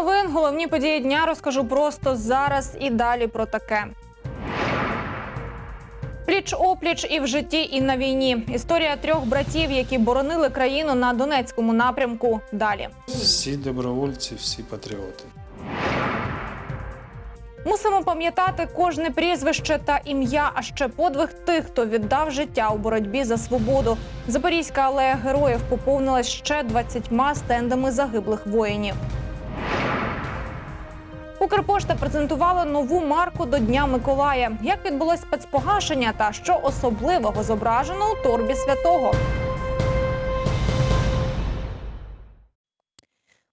Новин. Головні події дня розкажу просто зараз і далі про таке. Пліч опліч і в житті, і на війні. Історія трьох братів, які боронили країну на Донецькому напрямку. Далі. Всі добровольці, всі патріоти. Мусимо пам'ятати кожне прізвище та ім'я, а ще подвиг тих, хто віддав життя у боротьбі за свободу. Запорізька алея героїв поповнилась ще 20 стендами загиблих воїнів. Укрпошта презентувала нову марку до Дня Миколая. Як відбулось спецпогашення та що особливого зображено у торбі святого?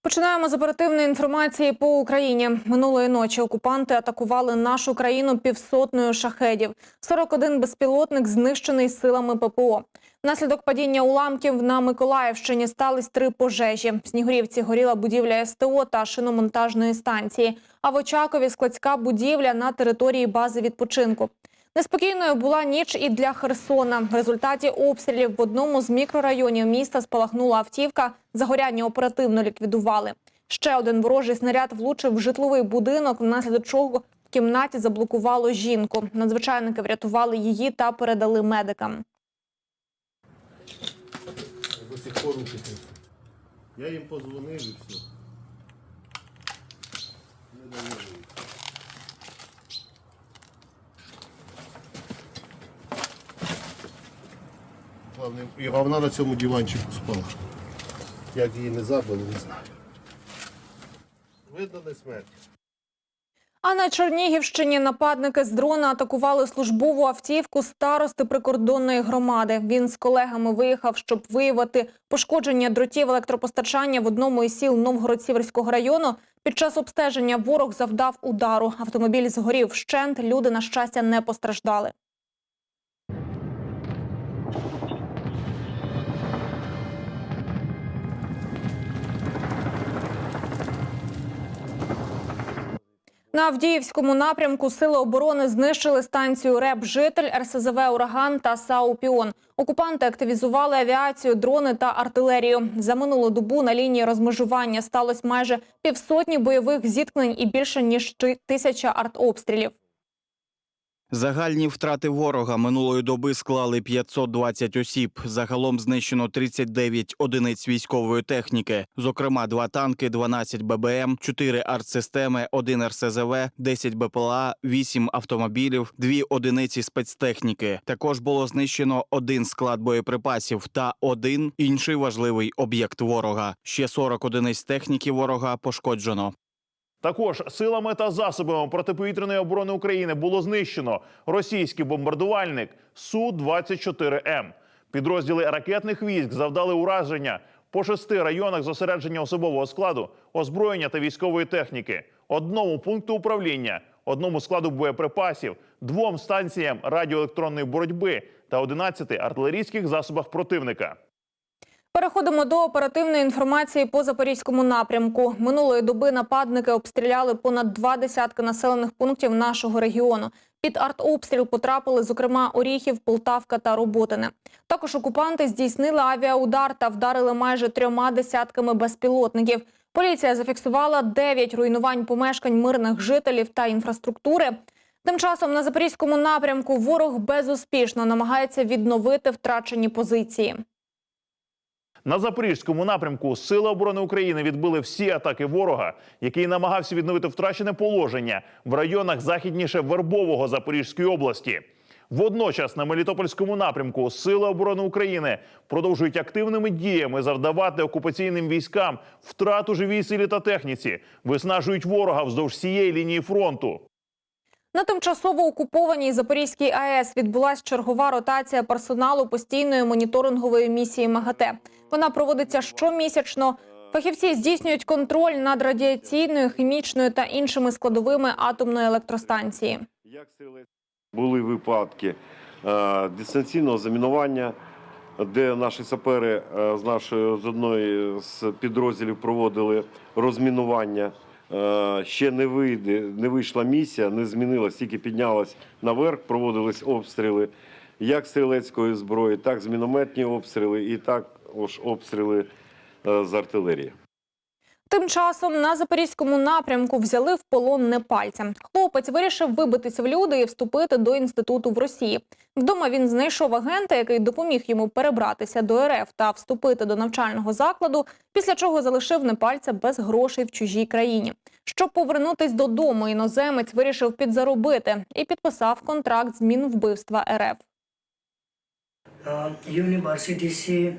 Починаємо з оперативної інформації по Україні. Минулої ночі окупанти атакували нашу країну півсотнею шахедів. 41 безпілотник знищений силами ППО. Внаслідок падіння уламків на Миколаївщині стались три пожежі. В Снігурівці горіла будівля СТО та шиномонтажної станції. А в Очакові складська будівля на території бази відпочинку. Неспокійною була ніч і для Херсона. В результаті обстрілів в одному з мікрорайонів міста спалахнула автівка. Загоряння оперативно ліквідували. Ще один ворожий снаряд влучив в житловий будинок, внаслідок чого в кімнаті заблокувало жінку. Надзвичайники врятували її та передали медикам. До сих пор руки трясуть. Я їм позвонив і все. Не довірили. Главне, і вона на цьому диванчику спала. Як її не забили, не знаю. Видно не смерть. А на Чернігівщині нападники з дрона атакували службову автівку старости прикордонної громади. Він з колегами виїхав, щоб виявити пошкодження дротів електропостачання в одному із сіл Новгород-Сіверського району. Під час обстеження ворог завдав удару. Автомобіль згорів вщент. Люди, на щастя, не постраждали. На Авдіївському напрямку сили оборони знищили станцію РЕП «Житель», РСЗВ «Ураган» та САУ «Піон». Окупанти активізували авіацію, дрони та артилерію. За минулу добу на лінії розмежування сталося майже півсотні бойових зіткнень і більше ніж тисяча артобстрілів. Загальні втрати ворога минулої доби склали 520 осіб. Загалом знищено 39 одиниць військової техніки, зокрема, два танки, 12 ББМ, 4 артсистеми, 1 РСЗВ, 10 БПЛА, 8 автомобілів, 2 одиниці спецтехніки. Також було знищено один склад боєприпасів та один інший важливий об'єкт ворога. Ще 40 одиниць техніки ворога пошкоджено. Також силами та засобами протиповітряної оборони України було знищено російський бомбардувальник су 24 м Підрозділи ракетних військ завдали ураження по шести районах зосередження особового складу, озброєння та військової техніки, одному пункту управління, одному складу боєприпасів, двом станціям радіоелектронної боротьби та 11 артилерійських засобах противника. Переходимо до оперативної інформації по запорізькому напрямку. Минулої доби нападники обстріляли понад два десятки населених пунктів нашого регіону. Під артобстріл потрапили, зокрема, Оріхів, Полтавка та Роботине. Також окупанти здійснили авіаудар та вдарили майже трьома десятками безпілотників. Поліція зафіксувала 9 руйнувань помешкань мирних жителів та інфраструктури. Тим часом на запорізькому напрямку ворог безуспішно намагається відновити втрачені позиції. На запорізькому напрямку Сили оборони України відбили всі атаки ворога, який намагався відновити втрачене положення в районах західніше Вербового Запорізької області. Водночас на Мелітопольському напрямку Сили оборони України продовжують активними діями завдавати окупаційним військам втрату живій силі та техніці, виснажують ворога вздовж всієї лінії фронту. На тимчасово окупованій Запорізькій АЕС відбулася чергова ротація персоналу постійної моніторингової місії МАГАТЕ. Вона проводиться щомісячно. Фахівці здійснюють контроль над радіаційною, хімічною та іншими складовими атомної електростанції. Були випадки е, дистанційного замінування, де наші сапери е, з нашої з одної з підрозділів проводили розмінування. Е, ще не вийде, не вийшла місія, не змінилась, тільки піднялась наверх, проводились обстріли як стрілецької зброї, так з мінометні обстріли і також обстріли е, з артилерії. Тим часом на запорізькому напрямку взяли в полон непальця. Хлопець вирішив вибитися в люди і вступити до інституту в Росії. Вдома він знайшов агента, який допоміг йому перебратися до РФ та вступити до навчального закладу, після чого залишив непальця без грошей в чужій країні. Щоб повернутись додому, іноземець вирішив підзаробити і підписав контракт змін вбивства РФ. uh,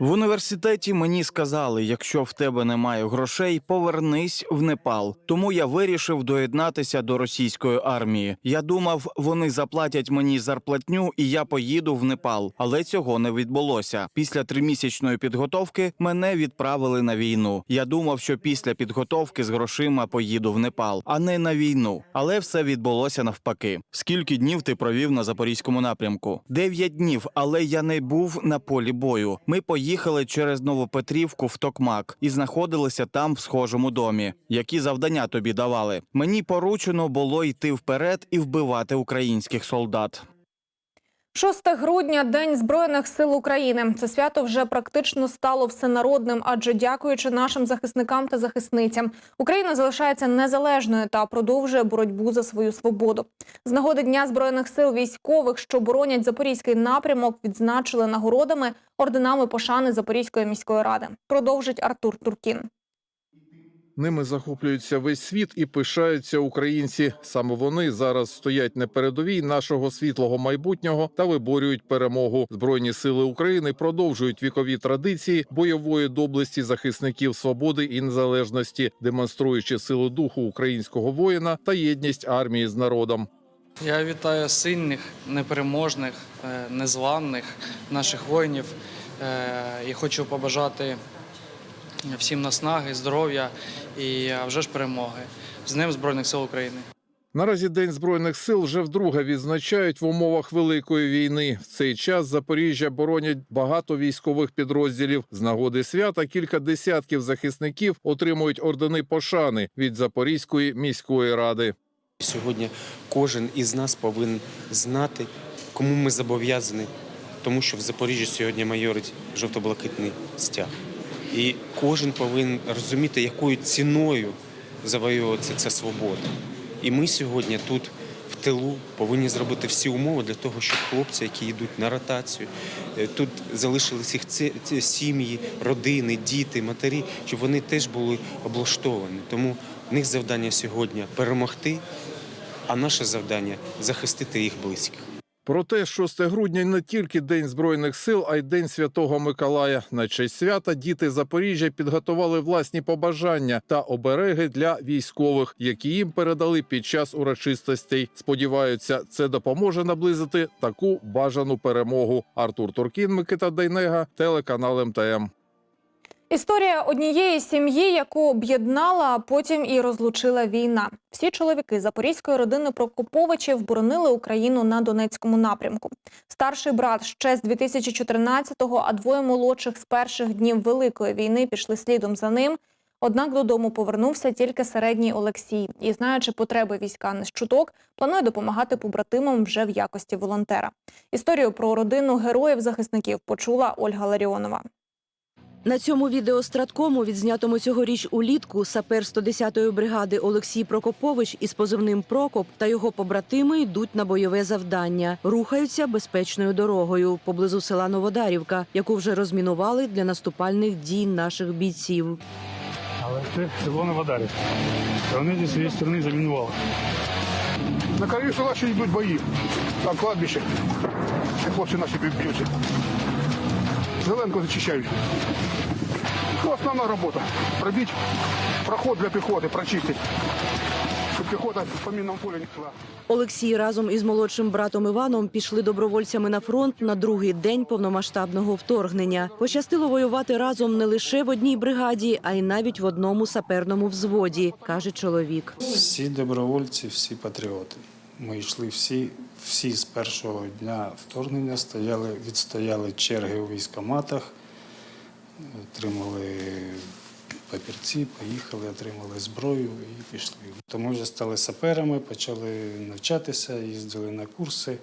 В університеті мені сказали: якщо в тебе немає грошей, повернись в Непал. Тому я вирішив доєднатися до російської армії. Я думав, вони заплатять мені зарплатню, і я поїду в Непал. Але цього не відбулося. Після тримісячної підготовки мене відправили на війну. Я думав, що після підготовки з грошима поїду в Непал, а не на війну. Але все відбулося навпаки. Скільки днів ти провів на запорізькому напрямку? Дев'ять днів, але я не був на полі бою. Ми поїхали через Новопетрівку в Токмак і знаходилися там в схожому домі. Які завдання тобі давали? Мені поручено було йти вперед і вбивати українських солдат. 6 грудня День Збройних сил України. Це свято вже практично стало всенародним, адже дякуючи нашим захисникам та захисницям, Україна залишається незалежною та продовжує боротьбу за свою свободу. З нагоди Дня збройних сил військових, що боронять запорізький напрямок, відзначили нагородами орденами пошани Запорізької міської ради. Продовжить Артур Туркін. Ними захоплюється весь світ і пишаються українці. Саме вони зараз стоять на передовій нашого світлого майбутнього та виборюють перемогу. Збройні сили України продовжують вікові традиції бойової доблесті захисників свободи і незалежності, демонструючи силу духу українського воїна та єдність армії з народом. Я вітаю сильних, непереможних, е, незламних наших воїнів Е, і хочу побажати всім наснаги, здоров'я і а вже ж перемоги. З Днем Збройних сил України. Наразі День збройних сил вже вдруге відзначають в умовах великої війни. В цей час Запоріжжя боронять багато військових підрозділів. З нагоди свята кілька десятків захисників отримують ордени пошани від Запорізької міської ради. Сьогодні кожен із нас повинен знати, кому ми зобов'язані, тому що в Запоріжжі сьогодні майорить жовто-блакитний стяг. І кожен повинен розуміти, якою ціною завоюється ця свобода. І ми сьогодні тут, в тилу, повинні зробити всі умови для того, щоб хлопці, які йдуть на ротацію, е, тут залишились їх сім'ї, родини, діти, матері, щоб вони теж були облаштовані. Тому в них завдання сьогодні перемогти, а наше завдання захистити їх близьких. Проте 6 грудня не тільки День збройних сил, а й День Святого Миколая. На честь свята діти Запоріжжя підготували власні побажання та обереги для військових, які їм передали під час урочистостей. Сподіваються, це допоможе наблизити таку бажану перемогу. Артур Туркін, Микита Дейнега, телеканал МТМ. Історія однієї сім'ї, яку об'єднала, а потім і розлучила війна. Всі чоловіки запорізької родини Прокоповичів боронили Україну на Донецькому напрямку. Старший брат ще з 2014-го, а двоє молодших з перших днів Великої війни пішли слідом за ним. Однак додому повернувся тільки середній Олексій і, знаючи потреби війська не з чуток, планує допомагати побратимам вже в якості волонтера. Історію про родину героїв-захисників почула Ольга Ларіонова. На цьому відеостраткому, відзнятому цьогоріч улітку, сапер 110-ї бригади Олексій Прокопович із позивним Прокоп та його побратими йдуть на бойове завдання. Рухаються безпечною дорогою поблизу села Новодарівка, яку вже розмінували для наступальних дій наших бійців. Але це село Новодарів. Вони зі своєї сторони замінували. На краю села ще йдуть бої. Там кладбище. Це хлопці наші б'ються. Зеленку зачищають. Основна робота. Пробити проход для піхоти, прочистити. Щоб піхота по мінному полю не йшла. Олексій разом із молодшим братом Іваном пішли добровольцями на фронт на другий день повномасштабного вторгнення. Пощастило воювати разом не лише в одній бригаді, а й навіть в одному саперному взводі, каже чоловік. Всі добровольці, всі патріоти. Ми йшли всі, всі з першого дня вторгнення, стояли, відстояли черги у військоматах, отримали папірці, поїхали, отримали зброю і пішли. Тому вже стали саперами, почали навчатися, їздили на курси.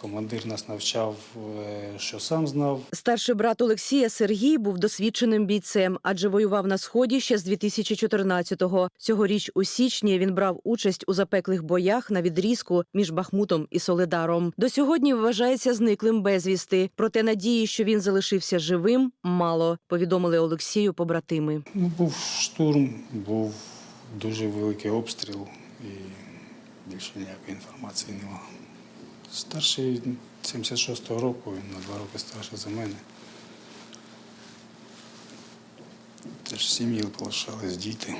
Командир нас навчав, е, що сам знав. Старший брат Олексія Сергій був досвідченим бійцем, адже воював на сході ще з 2014-го. Цьогоріч у січні він брав участь у запеклих боях на відрізку між Бахмутом і Соледаром. До сьогодні вважається зниклим безвісти. Проте надії, що він залишився живим, мало. Повідомили Олексію побратими. Ну, був штурм, був дуже великий обстріл і більше ніякої інформації немає. Старший 76-го року, він на два роки старший за мене. Теж сім'ї полишались, діти.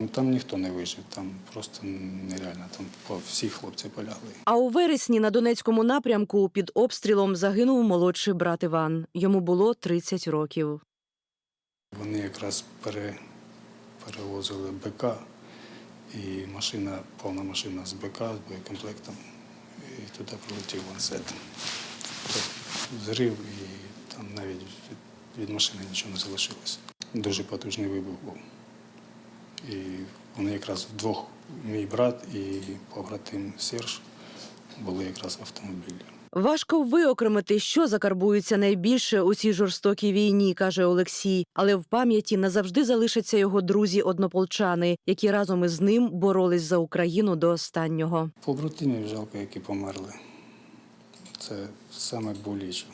Ну, Там ніхто не вижив, там просто нереально, там всі хлопці полягли. А у вересні на Донецькому напрямку під обстрілом загинув молодший брат Іван. Йому було 30 років. Вони якраз пере, перевозили БК, і машина, повна машина з БК з боєкомплектом, і туди прилетів ланцет. Зрив, і там навіть від, машини нічого не залишилось. Дуже потужний вибух був. І вони якраз вдвох, мій брат і побратим Серж, були якраз в автомобілі. Важко виокремити, що закарбується найбільше у цій жорстокій війні, каже Олексій. Але в пам'яті назавжди залишаться його друзі-однополчани, які разом із ним боролись за Україну до останнього. Побратимів жалко, які померли. Це саме боляче.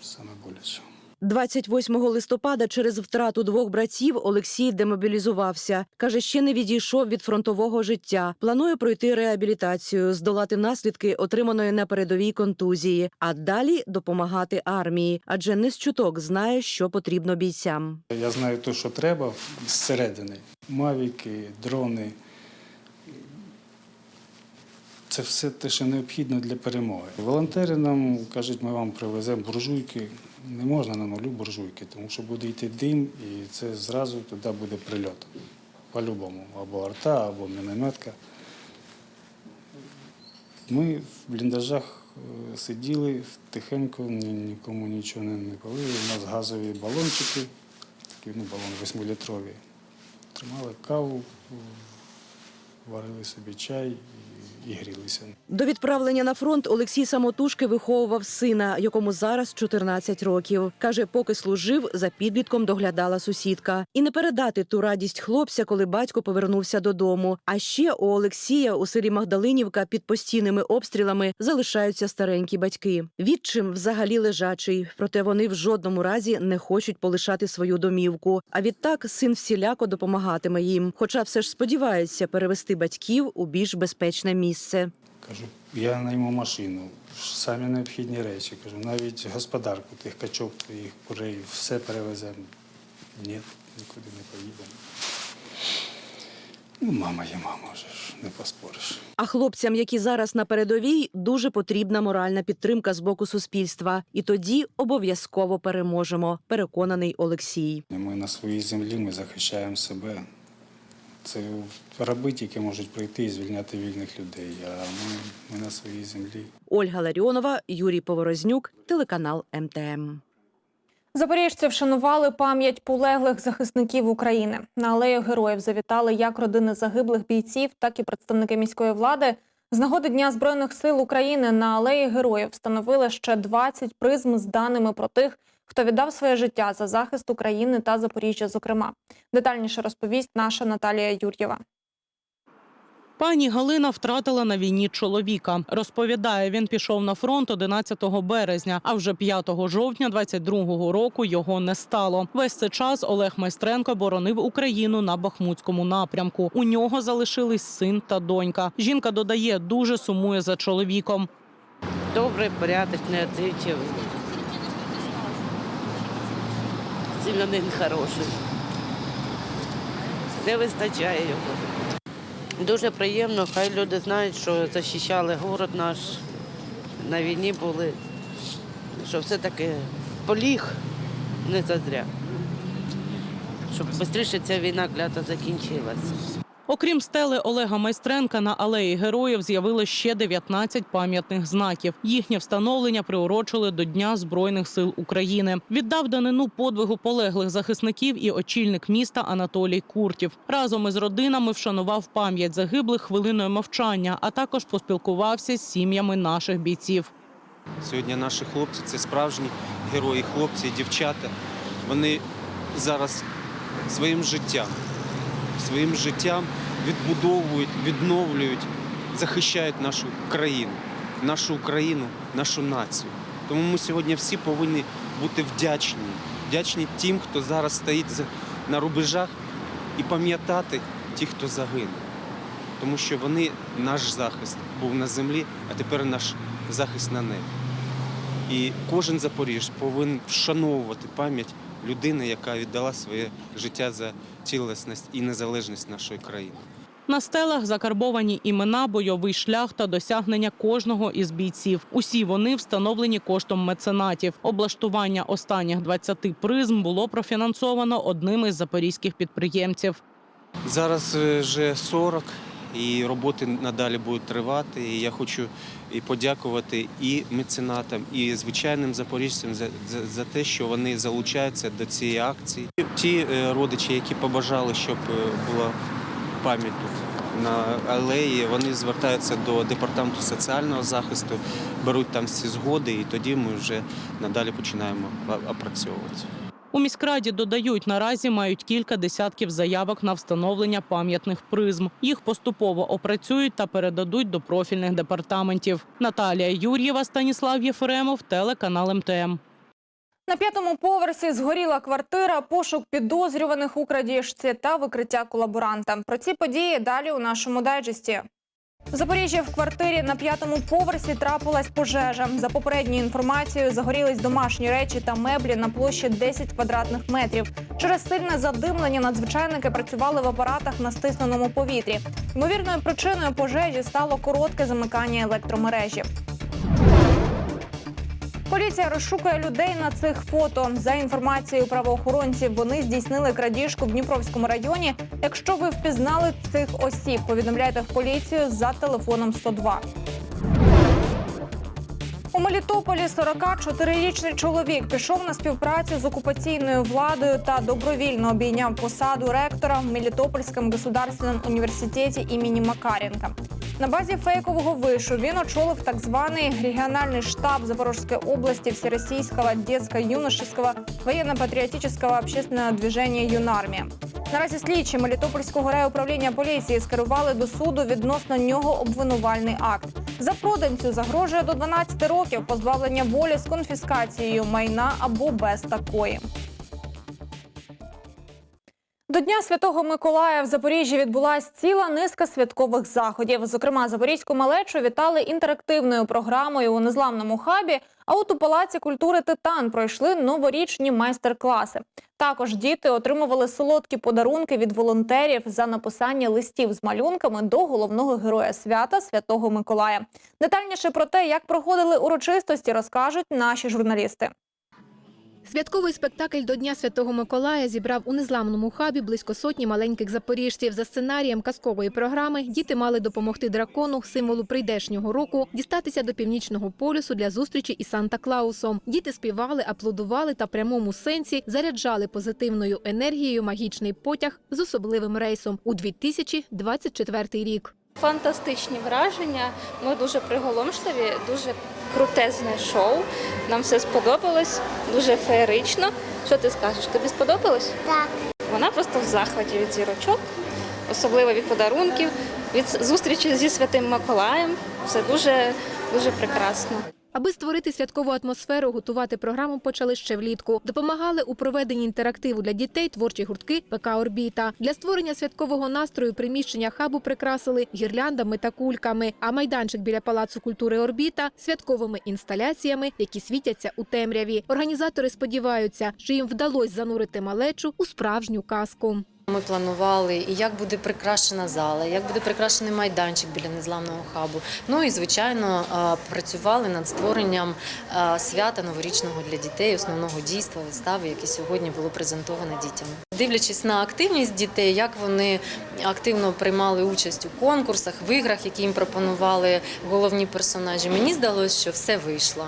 Саме боляче. 28 листопада через втрату двох братів Олексій демобілізувався. Каже, ще не відійшов від фронтового життя. Планує пройти реабілітацію, здолати наслідки отриманої на передовій контузії, а далі допомагати армії, адже не з чуток знає, що потрібно бійцям. Я знаю те, що треба зсередини. Мавіки, дрони. Це все те, що необхідно для перемоги. Волонтери нам кажуть, ми вам привеземо буржуйки. Не можна на нулю буржуйки, тому що буде йти дим, і це зразу туди буде прильот. По-любому. Або арта, або мінометка. Ми в бліндажах е, сиділи тихенько, нікому нічого не, палили. У нас газові балончики, такі ну, балони 8-літрові. Тримали каву, варили собі чай і, грілися. До відправлення на фронт Олексій самотужки виховував сина, якому зараз 14 років. Каже, поки служив, за підлітком доглядала сусідка. І не передати ту радість хлопця, коли батько повернувся додому. А ще у Олексія у селі Магдалинівка під постійними обстрілами залишаються старенькі батьки. Відчим взагалі лежачий, проте вони в жодному разі не хочуть полишати свою домівку. А відтак син всіляко допомагатиме їм. Хоча все ж сподівається перевести батьків у більш безпечне місце. Кажу, я найму машину, самі необхідні речі. Кажу, навіть господарку тих качок, їх курей, все перевеземо. Ні, нікуди не поїдемо. Ну, мама є мама, вже ж не поспориш. А хлопцям, які зараз на передовій, дуже потрібна моральна підтримка з боку суспільства. І тоді обов'язково переможемо. Переконаний Олексій. Ми на своїй землі ми захищаємо себе. Це раби тільки можуть прийти і звільняти вільних людей. А ми, ми на своїй землі. Ольга Ларіонова, Юрій Поворознюк, телеканал МТМ. Запоріжці вшанували пам'ять полеглих захисників України. На алею героїв завітали як родини загиблих бійців, так і представники міської влади. З нагоди Дня Збройних сил України на алеї героїв встановили ще 20 призм з даними про тих, хто віддав своє життя за захист України та Запоріжжя. Зокрема, детальніше розповість наша Наталія Юр'єва. Пані Галина втратила на війні чоловіка. Розповідає, він пішов на фронт 11 березня, а вже 5 жовтня 22-го року його не стало. Весь цей час Олег Майстренко боронив Україну на Бахмутському напрямку. У нього залишились син та донька. Жінка додає, дуже сумує за чоловіком. Добрий, порядочний, відзивчивий. Сильно хороший. Не вистачає його. Дуже приємно, хай люди знають, що захищали город наш, на війні були, що все-таки поліг не зазря. Щоб швидше ця війна клята закінчилася. Окрім стели Олега Майстренка, на алеї героїв з'явилось ще 19 пам'ятних знаків. Їхнє встановлення приурочили до Дня Збройних сил України. Віддав данину подвигу полеглих захисників і очільник міста Анатолій Куртів. Разом із родинами вшанував пам'ять загиблих хвилиною мовчання, а також поспілкувався з сім'ями наших бійців. Сьогодні наші хлопці це справжні герої, хлопці дівчата. Вони зараз своїм життям, своїм життям відбудовують, відновлюють, захищають нашу країну, нашу Україну, нашу націю. Тому ми сьогодні всі повинні бути вдячні, вдячні тим, хто зараз стоїть на рубежах, і пам'ятати тих, хто загинув. Тому що вони наш захист був на землі, а тепер наш захист на небі. І кожен запоріж повинен вшановувати пам'ять людини, яка віддала своє життя за цілісність і незалежність нашої країни. На стелах закарбовані імена, бойовий шлях та досягнення кожного із бійців. Усі вони встановлені коштом меценатів. Облаштування останніх 20 призм було профінансовано одним із запорізьких підприємців. Зараз е, вже 40, і роботи надалі будуть тривати. І я хочу і подякувати і меценатам, і звичайним запоріжцям за, за, за те, що вони залучаються до цієї акції. Ті е, родичі, які побажали, щоб е, була пам'ять тут на алеї, вони звертаються до департаменту соціального захисту, беруть там всі згоди, і тоді ми вже надалі починаємо опрацьовувати. У міськраді додають, наразі мають кілька десятків заявок на встановлення пам'ятних призм. Їх поступово опрацюють та передадуть до профільних департаментів. Наталія Юр'єва, Станіслав Єфремов, телеканал МТМ. На п'ятому поверсі згоріла квартира, пошук підозрюваних у крадіжці та викриття колаборанта. Про ці події далі у нашому дайджесті. В Запоріжжі в квартирі на п'ятому поверсі трапилась пожежа. За попередньою інформацією, загорілись домашні речі та меблі на площі 10 квадратних метрів. Через сильне задимлення надзвичайники працювали в апаратах на стисненому повітрі. Ймовірною причиною пожежі стало коротке замикання електромережі. Поліція розшукує людей на цих фото. За інформацією правоохоронців, вони здійснили крадіжку в Дніпровському районі. Якщо ви впізнали цих осіб, повідомляйте в поліцію за телефоном 102. У Мелітополі 44-річний чоловік пішов на співпрацю з окупаційною владою та добровільно обійняв посаду ректора в Мелітопольському государственному університеті імені Макаренка. На базі фейкового вишу він очолив так званий регіональний штаб Запорожской области Всероссийского детско-юношеского военно-патриотического общественного движения «Юнармія». Наразі слідчі Мелітопольського райуправління поліції скерували до суду відносно нього обвинувальний акт. За проданцю загрожує до 12 років позбавлення волі з конфіскацією майна або без такої. До Дня Святого Миколая в Запоріжжі відбулася ціла низка святкових заходів. Зокрема, Запорізьку малечу вітали інтерактивною програмою у незламному хабі. А от у Палаці культури Титан пройшли новорічні майстер-класи. Також діти отримували солодкі подарунки від волонтерів за написання листів з малюнками до головного героя свята Святого Миколая. Детальніше про те, як проходили урочистості, розкажуть наші журналісти. Святковий спектакль до Дня Святого Миколая зібрав у незламному хабі близько сотні маленьких запоріжців. За сценарієм казкової програми діти мали допомогти дракону, символу прийдешнього року, дістатися до північного полюсу для зустрічі із Санта-Клаусом. Діти співали, аплодували та в прямому сенсі заряджали позитивною енергією магічний потяг з особливим рейсом у 2024 рік. Фантастичні враження. Ми дуже приголомшливі, дуже крутезне шоу. Нам все сподобалось, дуже феєрично. Що ти скажеш? Тобі сподобалось? Так. Вона просто в захваті від зірочок, особливо від подарунків, від зустрічі зі святим Миколаєм. Все дуже дуже прекрасно. Аби створити святкову атмосферу, готувати програму почали ще влітку. Допомагали у проведенні інтерактиву для дітей творчі гуртки ПК Орбіта. Для створення святкового настрою приміщення хабу прикрасили гірляндами та кульками. А майданчик біля палацу культури Орбіта святковими інсталяціями, які світяться у темряві. Організатори сподіваються, що їм вдалося занурити малечу у справжню казку. Ми планували, і як буде прикрашена зала, як буде прикрашений майданчик біля незламного хабу. Ну і звичайно е, працювали над створенням е, свята новорічного для дітей, основного дійства, вистави, яке сьогодні було презентоване дітям. Дивлячись на активність дітей, як вони активно приймали участь у конкурсах, в іграх, які їм пропонували головні персонажі. Мені здалося, що все вийшло.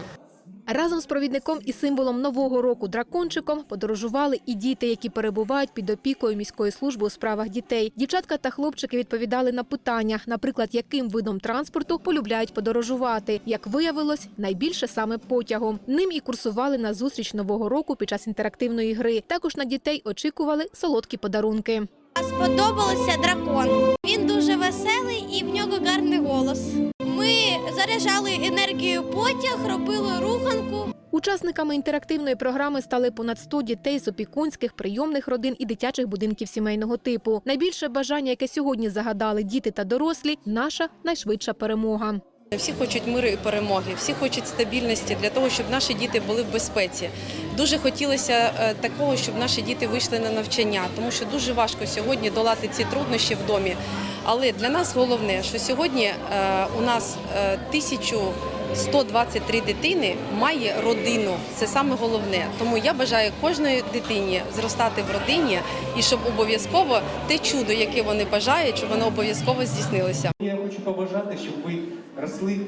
Разом з провідником і символом нового року дракончиком подорожували і діти, які перебувають під опікою міської служби у справах дітей. Дівчатка та хлопчики відповідали на питання, наприклад, яким видом транспорту полюбляють подорожувати. Як виявилось, найбільше саме потягом. Ним і курсували на зустріч нового року під час інтерактивної гри. Також на дітей очікували солодкі подарунки. Сподобався дракон. Він дуже веселий і в нього гарний голос. Ми заряджали енергію потяг, робили руханку. Учасниками інтерактивної програми стали понад 100 дітей з опікунських, прийомних родин і дитячих будинків сімейного типу. Найбільше бажання, яке сьогодні загадали діти та дорослі, наша найшвидша перемога. Всі хочуть миру і перемоги, всі хочуть стабільності для того, щоб наші діти були в безпеці. Дуже хотілося е, такого, щоб наші діти вийшли на навчання, тому що дуже важко сьогодні долати ці труднощі в домі. Але для нас головне, що сьогодні е, у нас е, 1123 дитини має родину. Це саме головне. Тому я бажаю кожної дитині зростати в родині і щоб обов'язково те чудо, яке вони бажають, щоб воно обов'язково здійснилося. Я хочу побажати, щоб ви росли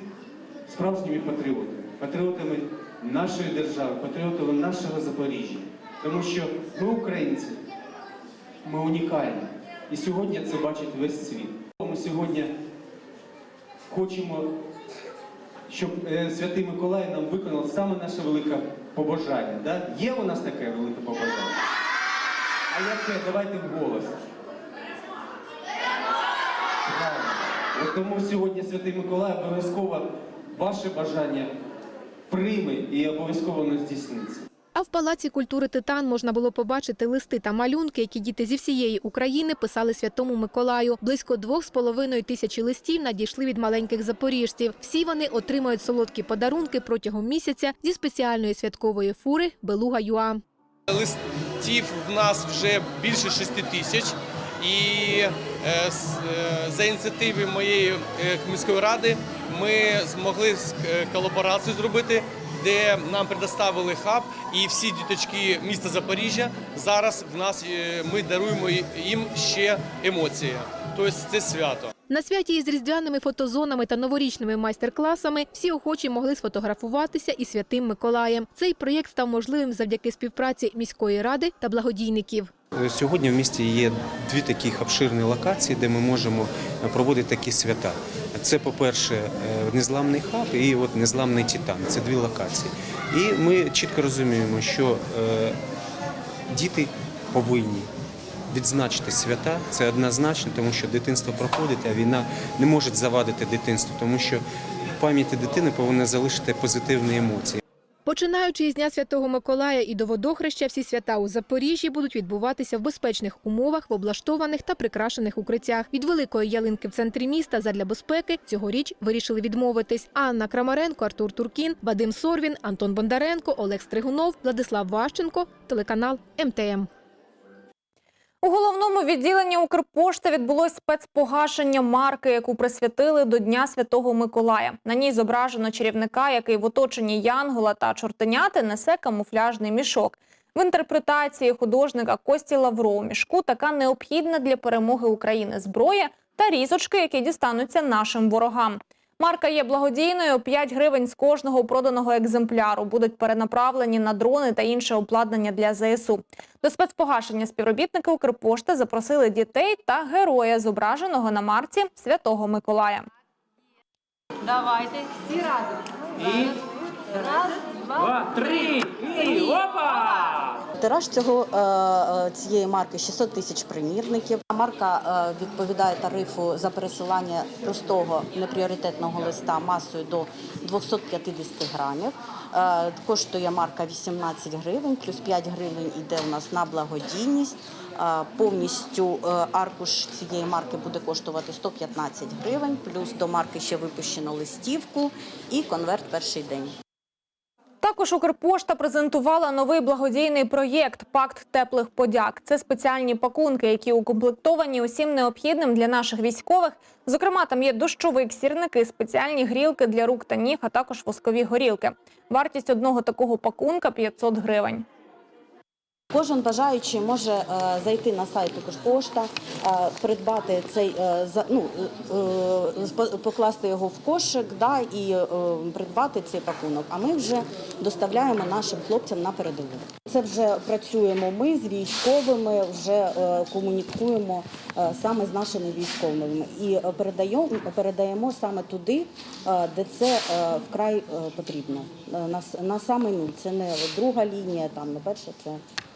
справжніми патріотами, патріотами нашої держави, патріотами нашого Запоріжжя. Тому що ми українці, ми унікальні. І сьогодні це бачить весь світ. Ми сьогодні хочемо, щоб е, Святий Миколай нам виконав саме наше велике побажання. Да? Є у нас таке велике побажання? А яке? Давайте вголос. Правильно. От тому сьогодні Святий Миколай обов'язково ваше бажання прийме і обов'язково воно здійсниться. А в палаці культури Титан можна було побачити листи та малюнки, які діти зі всієї України писали святому Миколаю. Близько двох з половиною тисячі листів надійшли від маленьких запоріжців. Всі вони отримають солодкі подарунки протягом місяця зі спеціальної святкової фури Белуга Юа. Листів в нас вже більше 6 тисяч. І за ініціативи моєї е, міської ради ми змогли е, колаборацію зробити, де нам предоставили хаб, і всі діточки міста Запоріжжя зараз в нас е, ми даруємо їм ще емоції. Тобто це свято. На святі із різдвяними фотозонами та новорічними майстер-класами всі охочі могли сфотографуватися із святим Миколаєм. Цей проєкт став можливим завдяки співпраці міської ради та благодійників. Сьогодні в місті є дві таких обширні локації, де ми можемо проводити такі свята. Це, по-перше, е, незламний хаб і от незламний титан. Це дві локації. І ми чітко розуміємо, що е, діти повинні відзначити свята. Це однозначно, тому що дитинство проходить, а війна не може завадити дитинству, тому що в пам'яті дитини повинна залишити позитивні емоції. Починаючи із Дня Святого Миколая і до водохреща, всі свята у Запоріжжі будуть відбуватися в безпечних умовах, в облаштованих та прикрашених укриттях. Від великої ялинки в центрі міста задля безпеки цьогоріч вирішили відмовитись. Анна Крамаренко, Артур Туркін, Вадим Сорвін, Антон Бондаренко, Олег Стригунов, Владислав Ващенко, телеканал МТМ. У головному відділенні Укрпошти відбулось спецпогашення марки, яку присвятили до Дня Святого Миколая. На ній зображено чарівника, який в оточенні Янгола та чортеняти несе камуфляжний мішок. В інтерпретації художника Кості Лавро у мішку така необхідна для перемоги України зброя та різочки, які дістануться нашим ворогам. Марка є благодійною. 5 гривень з кожного проданого екземпляру будуть перенаправлені на дрони та інше обладнання для ЗСУ. До спецпогашення співробітники Укрпошти запросили дітей та героя, зображеного на марці Святого Миколая. Давайте всі разом. І Раз, два, три, і опа! Тираж цього е, е, цієї марки 600 тисяч примірників. Марка е, відповідає тарифу за пересилання простого непріоритетного листа масою до 250 грамів. Коштує марка 18 гривень, плюс 5 гривень йде у нас на благодійність. Повністю аркуш цієї марки буде коштувати 115 гривень, плюс до марки ще випущено листівку і конверт перший день. Також Укрпошта презентувала новий благодійний проєкт Пакт теплих подяк. Це спеціальні пакунки, які укомплектовані усім необхідним для наших військових. Зокрема, там є дощовик, сірники, спеціальні грілки для рук та ніг, а також воскові горілки. Вартість одного такого пакунка 500 гривень. Кожен бажаючий може е, зайти на сайт Укрпошта, е, придбати цей е, ну, покласти його в кошик да, і придбати цей пакунок. А ми вже доставляємо нашим хлопцям на передову. Це вже працюємо ми з військовими, вже комунікуємо саме з нашими військовими і передаємо, передаємо саме туди, де це вкрай потрібно. На, на саме нуль. Це не друга лінія, там не перша, це